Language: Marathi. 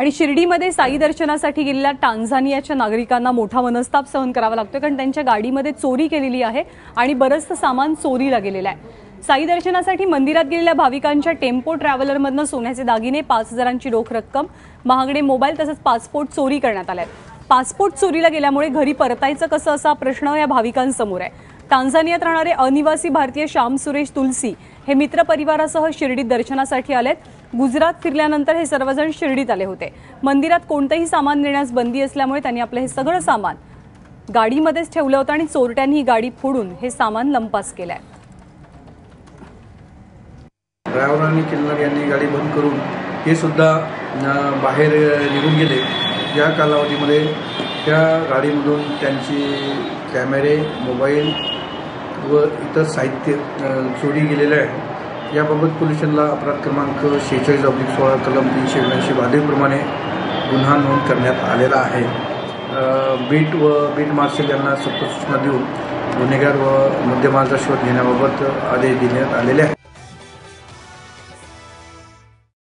आणि शिर्डीमध्ये साई दर्शनासाठी गेलेल्या टांझानियाच्या नागरिकांना मोठा मनस्ताप सहन करावा लागतोय कारण त्यांच्या गाडीमध्ये चोरी केलेली आहे आणि बरंचसं सामान चोरीला गेलेलं आहे. साई दर्शनासाठी मंदिरात गेलेल्या भाविकांच्या टेम्पो ट्रॅव्हलरमधनं सोन्याचे दागिने पाच हजारांची रोख रक्कम महागडे मोबाईल तसंच पासपोर्ट चोरी करण्यात आले पासपोर्ट चोरीला गेल्यामुळे घरी परतायचं कसं असा प्रश्न या भाविकांसमोर आहे. टांझानियात राहणारे अनिवासी भारतीय श्याम सुरेश तुलसी हे मित्र परिवारासह शिर्डीत दर्शनासाठी आलेत. गुजरात फिरल्यानंतर हे सर्वजण शिर्डीत आले होते. मंदिरात कोणतंही सामान नेण्यास बंदी असल्यामुळे त्यांनी आपलं हे सगळं सामान गाडीमध्येच ठेवलं होतं आणि चोरट्यांनी ही गाडी फोडून हे सामान लंपास केलंय. ड्रायव्हरांनी किल्लर यांनी गाडी बंद करून हे सुद्धा बाहेर निघून गेले. या कालावधीमध्ये त्या गाडीमधून त्यांची कॅमेरे मोबाईल व इतर साहित्य चोरी गेलेलं आहे याबाबत पोलिसांना अपराध क्रमांक शेहेचाळीस अब्लिक सोळा कलम तीनशे एकोणऐंशी बाधेप्रमाणे गुन्हा नोंद करण्यात आलेला आहे. बीट व बीट मार्शल यांना सक्त सूचना देऊन गुन्हेगार व मुद्देमालाचा शोध घेण्याबाबत आदेश देण्यात आलेले आहेत.